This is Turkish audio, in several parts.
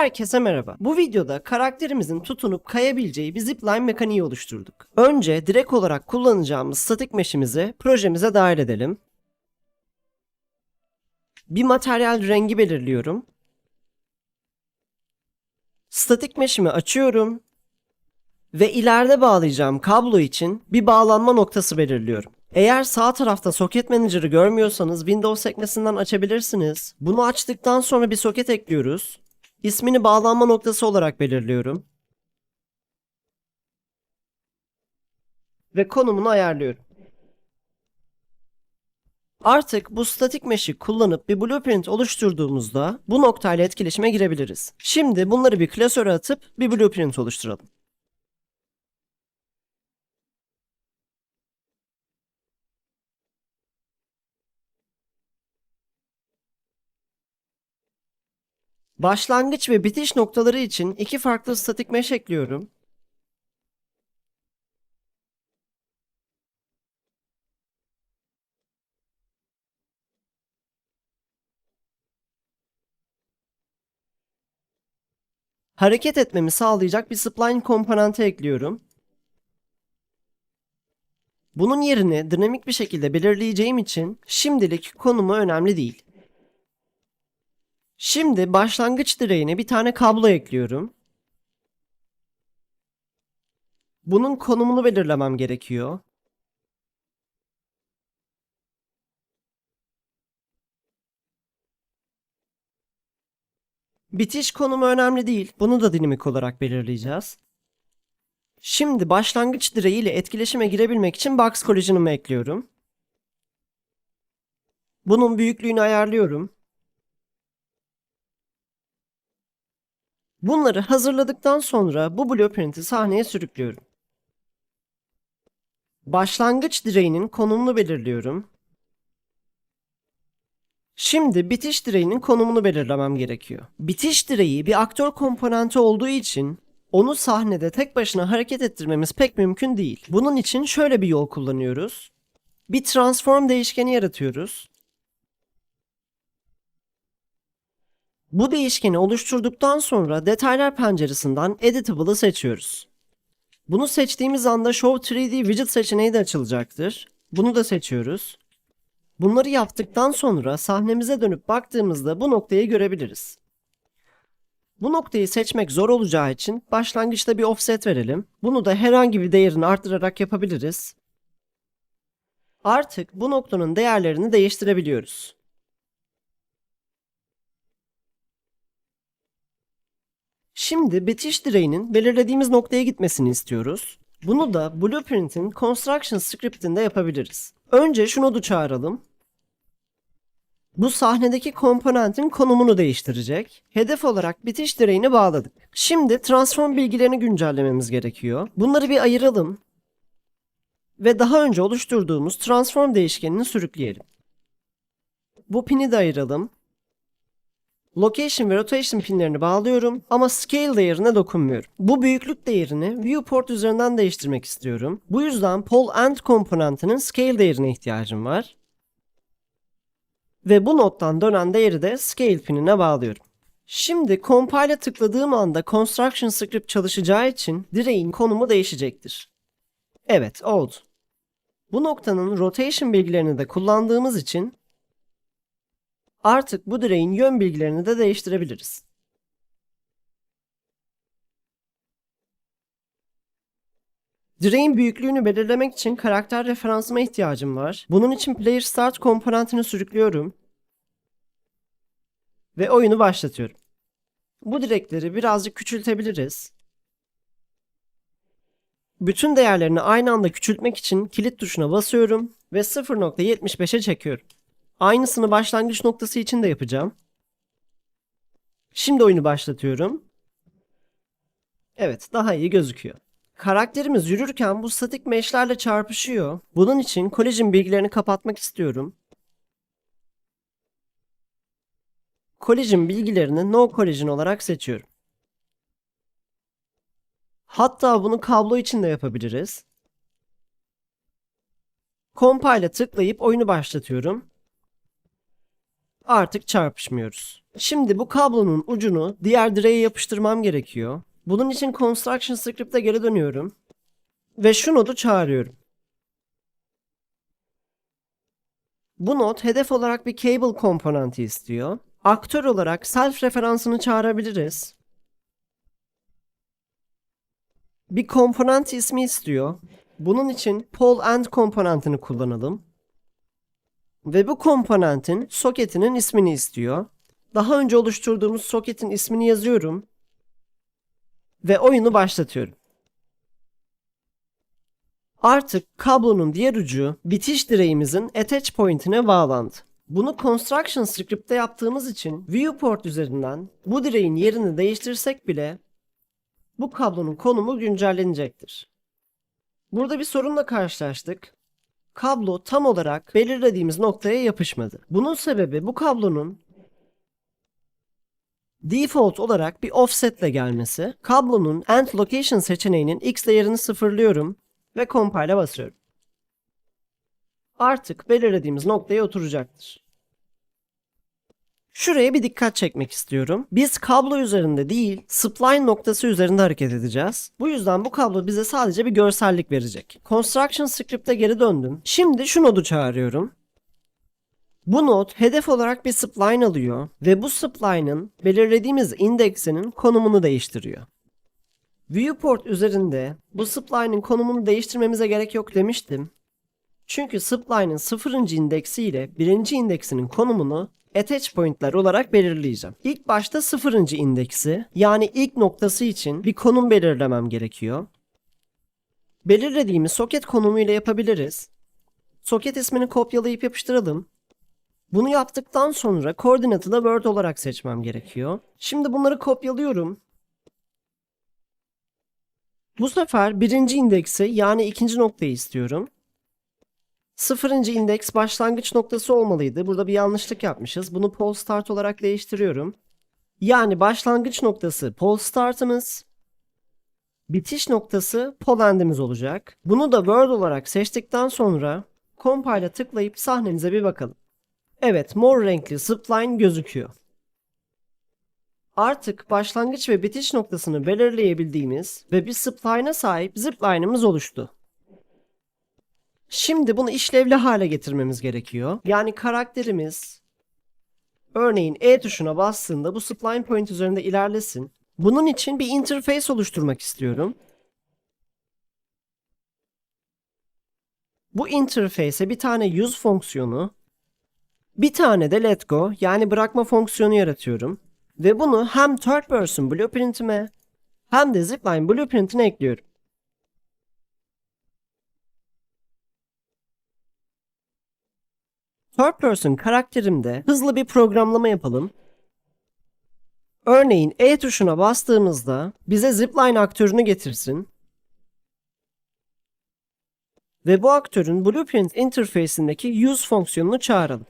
Herkese merhaba. Bu videoda karakterimizin tutunup kayabileceği bir zipline mekaniği oluşturduk. Önce direkt olarak kullanacağımız statik mesh'imizi projemize dahil edelim. Bir materyal rengi belirliyorum. Statik mesh'imi açıyorum ve ileride bağlayacağım kablo için bir bağlanma noktası belirliyorum. Eğer sağ tarafta soket manager'ı görmüyorsanız Windows sekmesinden açabilirsiniz. Bunu açtıktan sonra bir soket ekliyoruz. İsmini bağlanma noktası olarak belirliyorum. Ve konumunu ayarlıyorum. Artık bu statik mesh'i kullanıp bir blueprint oluşturduğumuzda bu noktayla etkileşime girebiliriz. Şimdi bunları bir klasöre atıp bir blueprint oluşturalım. Başlangıç ve bitiş noktaları için iki farklı statik mesh ekliyorum. Hareket etmemi sağlayacak bir spline komponenti ekliyorum. Bunun yerini dinamik bir şekilde belirleyeceğim için şimdilik konumu önemli değil. Şimdi başlangıç direğine bir tane kablo ekliyorum. Bunun konumunu belirlemem gerekiyor. Bitiş konumu önemli değil. Bunu da dinamik olarak belirleyeceğiz. Şimdi başlangıç direği ile etkileşime girebilmek için box collision'ımı ekliyorum. Bunun büyüklüğünü ayarlıyorum. Bunları hazırladıktan sonra bu blueprint'i sahneye sürüklüyorum. Başlangıç direğinin konumunu belirliyorum. Şimdi bitiş direğinin konumunu belirlemem gerekiyor. Bitiş direği bir aktör komponenti olduğu için onu sahnede tek başına hareket ettirmemiz pek mümkün değil. Bunun için şöyle bir yol kullanıyoruz. Bir transform değişkeni yaratıyoruz. Bu değişkeni oluşturduktan sonra detaylar penceresinden Editable'ı seçiyoruz. Bunu seçtiğimiz anda Show 3D Widget seçeneği de açılacaktır. Bunu da seçiyoruz. Bunları yaptıktan sonra sahnemize dönüp baktığımızda bu noktayı görebiliriz. Bu noktayı seçmek zor olacağı için başlangıçta bir offset verelim. Bunu da herhangi bir değerini arttırarak yapabiliriz. Artık bu noktanın değerlerini değiştirebiliyoruz. Şimdi bitiş direğinin belirlediğimiz noktaya gitmesini istiyoruz. Bunu da Blueprint'in Construction script'inde yapabiliriz. Önce şu nodu çağıralım. Bu sahnedeki komponentin konumunu değiştirecek. Hedef olarak bitiş direğini bağladık. Şimdi transform bilgilerini güncellememiz gerekiyor. Bunları bir ayıralım. Ve daha önce oluşturduğumuz transform değişkenini sürükleyelim. Bu pini de ayıralım. Location ve Rotation pinlerini bağlıyorum ama Scale değerine dokunmuyorum. Bu büyüklük değerini Viewport üzerinden değiştirmek istiyorum. Bu yüzden Pole End komponentinin Scale değerine ihtiyacım var. Ve bu nottan dönen değeri de Scale pinine bağlıyorum. Şimdi Compile'e tıkladığım anda Construction Script çalışacağı için direğin konumu değişecektir. Evet oldu. Bu noktanın rotation bilgilerini de kullandığımız için Artık bu direğin yön bilgilerini de değiştirebiliriz. Direğin büyüklüğünü belirlemek için karakter referansıma ihtiyacım var. Bunun için Player Start komponentini sürüklüyorum. Ve oyunu başlatıyorum. Bu direkleri birazcık küçültebiliriz. Bütün değerlerini aynı anda küçültmek için kilit tuşuna basıyorum ve 0.75'e çekiyorum. Aynısını başlangıç noktası için de yapacağım. Şimdi oyunu başlatıyorum. Evet, daha iyi gözüküyor. Karakterimiz yürürken bu statik mesh'lerle çarpışıyor. Bunun için collision bilgilerini kapatmak istiyorum. Collision bilgilerini no collision olarak seçiyorum. Hatta bunu kablo için de yapabiliriz. Compile'e tıklayıp oyunu başlatıyorum. Artık çarpışmıyoruz. Şimdi bu kablonun ucunu diğer direğe yapıştırmam gerekiyor. Bunun için Construction Script'e geri dönüyorum. Ve şu nodu çağırıyorum. Bu node hedef olarak bir cable komponenti istiyor. Aktör olarak self referansını çağırabiliriz. Bir komponent ismi istiyor. Bunun için pole end komponentini kullanalım. Ve bu komponentin soketinin ismini istiyor. Daha önce oluşturduğumuz soketin ismini yazıyorum. Ve oyunu başlatıyorum. Artık kablonun diğer ucu bitiş direğimizin attach point'ine bağlandı. Bunu construction script'te yaptığımız için viewport üzerinden bu direğin yerini değiştirsek bile bu kablonun konumu güncellenecektir. Burada bir sorunla karşılaştık. Kablo tam olarak belirlediğimiz noktaya yapışmadı. Bunun sebebi bu kablonun default olarak bir offsetle gelmesi. Kablonun end location seçeneğinin x değerini sıfırlıyorum ve compile'a basıyorum. Artık belirlediğimiz noktaya oturacaktır. Şuraya bir dikkat çekmek istiyorum. Biz kablo üzerinde değil, spline noktası üzerinde hareket edeceğiz. Bu yüzden bu kablo bize sadece bir görsellik verecek. Construction script'e geri döndüm. Şimdi şu nodu çağırıyorum. Bu node hedef olarak bir spline alıyor ve bu spline'ın belirlediğimiz indeksinin konumunu değiştiriyor. Viewport üzerinde bu spline'ın konumunu değiştirmemize gerek yok demiştim. Çünkü spline'ın 0. indeksi ile 1. indeksinin konumunu attach point'ler olarak belirleyeceğim. İlk başta 0. indeksi yani ilk noktası için bir konum belirlemem gerekiyor. Belirlediğimiz soket konumuyla yapabiliriz. Soket ismini kopyalayıp yapıştıralım. Bunu yaptıktan sonra koordinatı da Word olarak seçmem gerekiyor. Şimdi bunları kopyalıyorum. Bu sefer birinci indeksi yani ikinci noktayı istiyorum. Sıfırıncı indeks başlangıç noktası olmalıydı. Burada bir yanlışlık yapmışız. Bunu pole start olarak değiştiriyorum. Yani başlangıç noktası pole startımız. Bitiş noktası pole end'imiz olacak. Bunu da Word olarak seçtikten sonra compile'a tıklayıp sahnemize bir bakalım. Evet mor renkli spline gözüküyor. Artık başlangıç ve bitiş noktasını belirleyebildiğimiz ve bir spline'a sahip zipline'ımız oluştu. Şimdi bunu işlevli hale getirmemiz gerekiyor. Yani karakterimiz örneğin E tuşuna bastığında bu spline point üzerinde ilerlesin. Bunun için bir interface oluşturmak istiyorum. Bu interface'e bir tane use fonksiyonu, bir tane de let go yani bırakma fonksiyonu yaratıyorum. Ve bunu hem third person blueprint'ime hem de zipline blueprint'ine ekliyorum. Third person karakterimde hızlı bir programlama yapalım. Örneğin E tuşuna bastığımızda bize zipline aktörünü getirsin. Ve bu aktörün blueprint interface'indeki use fonksiyonunu çağıralım.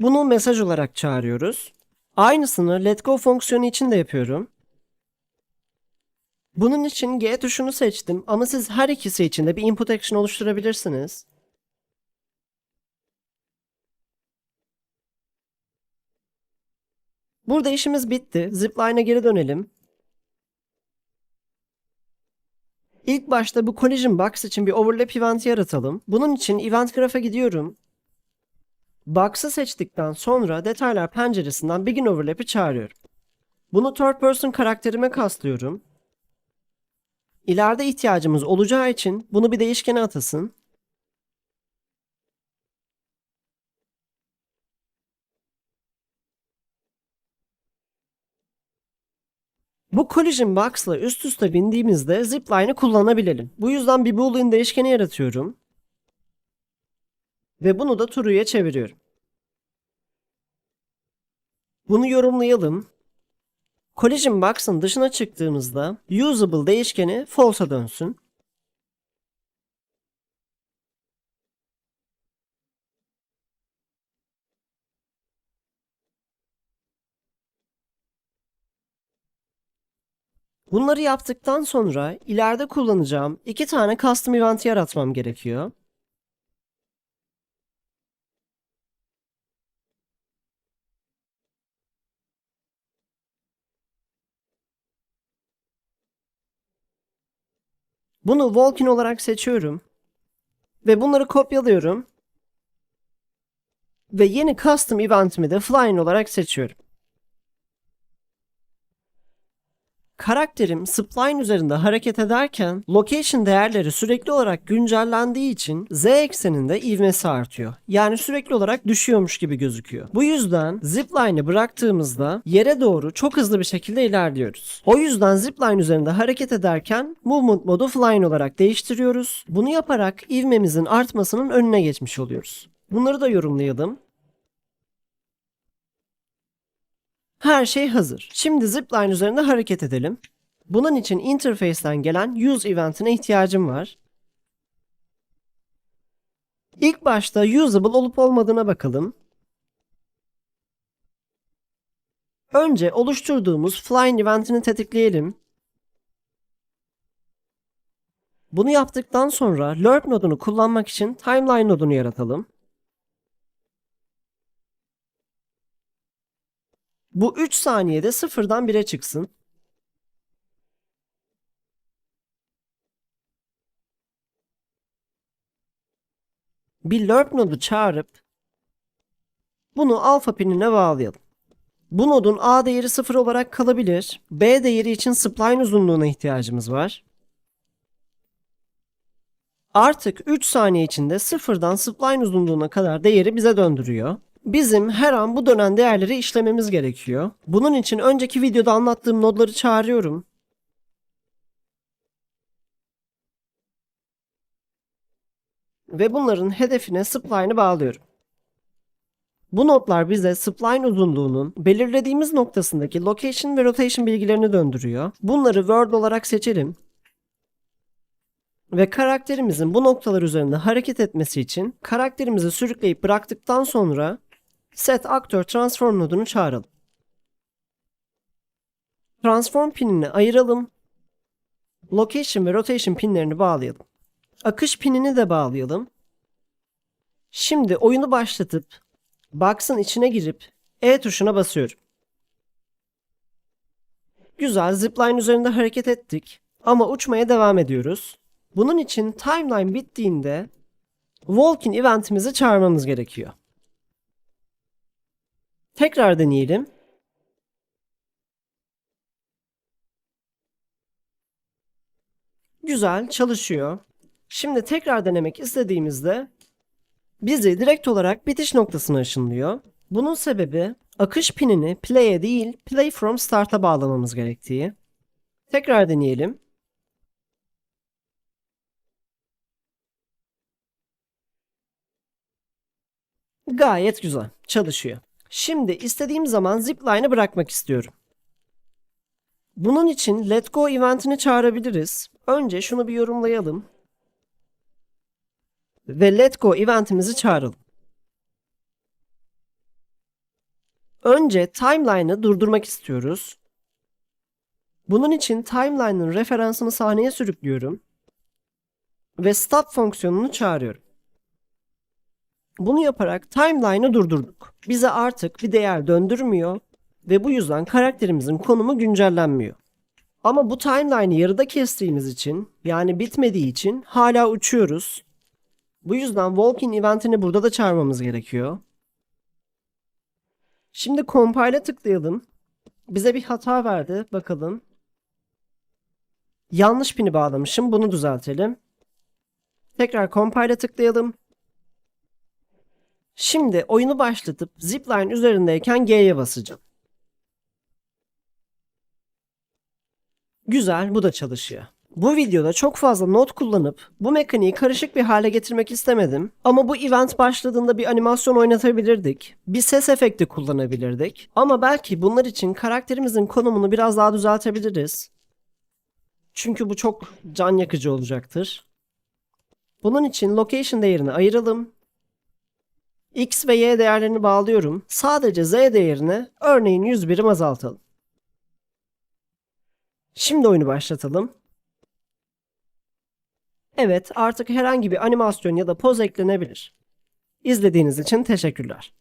Bunu mesaj olarak çağırıyoruz. Aynısını let go fonksiyonu için de yapıyorum. Bunun için G tuşunu seçtim ama siz her ikisi için de bir input action oluşturabilirsiniz. Burada işimiz bitti. Zipline'a geri dönelim. İlk başta bu collision box için bir overlap event yaratalım. Bunun için event graph'a gidiyorum. Box'ı seçtikten sonra detaylar penceresinden Begin Overlap'i çağırıyorum. Bunu third person karakterime kastlıyorum. İleride ihtiyacımız olacağı için bunu bir değişkene atasın. Bu collision box'la üst üste bindiğimizde zipline'ı kullanabilelim. Bu yüzden bir boolean değişkeni yaratıyorum. Ve bunu da true'ya çeviriyorum. Bunu yorumlayalım. Collision box'ın dışına çıktığımızda usable değişkeni false'a dönsün. Bunları yaptıktan sonra ileride kullanacağım iki tane custom event yaratmam gerekiyor. Bunu Walkin olarak seçiyorum. Ve bunları kopyalıyorum. Ve yeni custom eventimi de Flying olarak seçiyorum. Karakterim spline üzerinde hareket ederken location değerleri sürekli olarak güncellendiği için z ekseninde ivmesi artıyor. Yani sürekli olarak düşüyormuş gibi gözüküyor. Bu yüzden zipline'ı bıraktığımızda yere doğru çok hızlı bir şekilde ilerliyoruz. O yüzden zipline üzerinde hareket ederken movement modu flying olarak değiştiriyoruz. Bunu yaparak ivmemizin artmasının önüne geçmiş oluyoruz. Bunları da yorumlayalım. Her şey hazır. Şimdi zipline üzerinde hareket edelim. Bunun için interface'ten gelen use event'ine ihtiyacım var. İlk başta usable olup olmadığına bakalım. Önce oluşturduğumuz flying event'ini tetikleyelim. Bunu yaptıktan sonra lerp nodunu kullanmak için timeline nodunu yaratalım. Bu 3 saniyede sıfırdan 1'e çıksın. Bir lerp nodu çağırıp bunu alfa pinine bağlayalım. Bu nodun A değeri 0 olarak kalabilir. B değeri için spline uzunluğuna ihtiyacımız var. Artık 3 saniye içinde sıfırdan spline uzunluğuna kadar değeri bize döndürüyor. Bizim her an bu dönen değerleri işlememiz gerekiyor. Bunun için önceki videoda anlattığım nodları çağırıyorum. Ve bunların hedefine spline'ı bağlıyorum. Bu notlar bize spline uzunluğunun belirlediğimiz noktasındaki location ve rotation bilgilerini döndürüyor. Bunları word olarak seçelim. Ve karakterimizin bu noktalar üzerinde hareket etmesi için karakterimizi sürükleyip bıraktıktan sonra set actor transform nodunu çağıralım. Transform pinini ayıralım. Location ve rotation pinlerini bağlayalım. Akış pinini de bağlayalım. Şimdi oyunu başlatıp box'ın içine girip E tuşuna basıyorum. Güzel zipline üzerinde hareket ettik ama uçmaya devam ediyoruz. Bunun için timeline bittiğinde Walking eventimizi çağırmamız gerekiyor. Tekrar deneyelim. Güzel çalışıyor. Şimdi tekrar denemek istediğimizde bizi direkt olarak bitiş noktasına ışınlıyor. Bunun sebebi akış pinini play'e değil play from start'a bağlamamız gerektiği. Tekrar deneyelim. Gayet güzel. Çalışıyor. Şimdi istediğim zaman zipline'ı bırakmak istiyorum. Bunun için let go eventini çağırabiliriz. Önce şunu bir yorumlayalım. Ve let go eventimizi çağıralım. Önce timeline'ı durdurmak istiyoruz. Bunun için timeline'ın referansını sahneye sürüklüyorum. Ve stop fonksiyonunu çağırıyorum. Bunu yaparak timeline'ı durdurduk. Bize artık bir değer döndürmüyor ve bu yüzden karakterimizin konumu güncellenmiyor. Ama bu timeline'ı yarıda kestiğimiz için yani bitmediği için hala uçuyoruz. Bu yüzden walking eventini burada da çağırmamız gerekiyor. Şimdi compile'e tıklayalım. Bize bir hata verdi. Bakalım. Yanlış pini bağlamışım. Bunu düzeltelim. Tekrar compile'e tıklayalım. Şimdi oyunu başlatıp zipline üzerindeyken G'ye basacağım. Güzel, bu da çalışıyor. Bu videoda çok fazla not kullanıp bu mekaniği karışık bir hale getirmek istemedim. Ama bu event başladığında bir animasyon oynatabilirdik. Bir ses efekti kullanabilirdik. Ama belki bunlar için karakterimizin konumunu biraz daha düzeltebiliriz. Çünkü bu çok can yakıcı olacaktır. Bunun için location değerini ayıralım. X ve Y değerlerini bağlıyorum. Sadece Z değerini örneğin 100 birim azaltalım. Şimdi oyunu başlatalım. Evet artık herhangi bir animasyon ya da poz eklenebilir. İzlediğiniz için teşekkürler.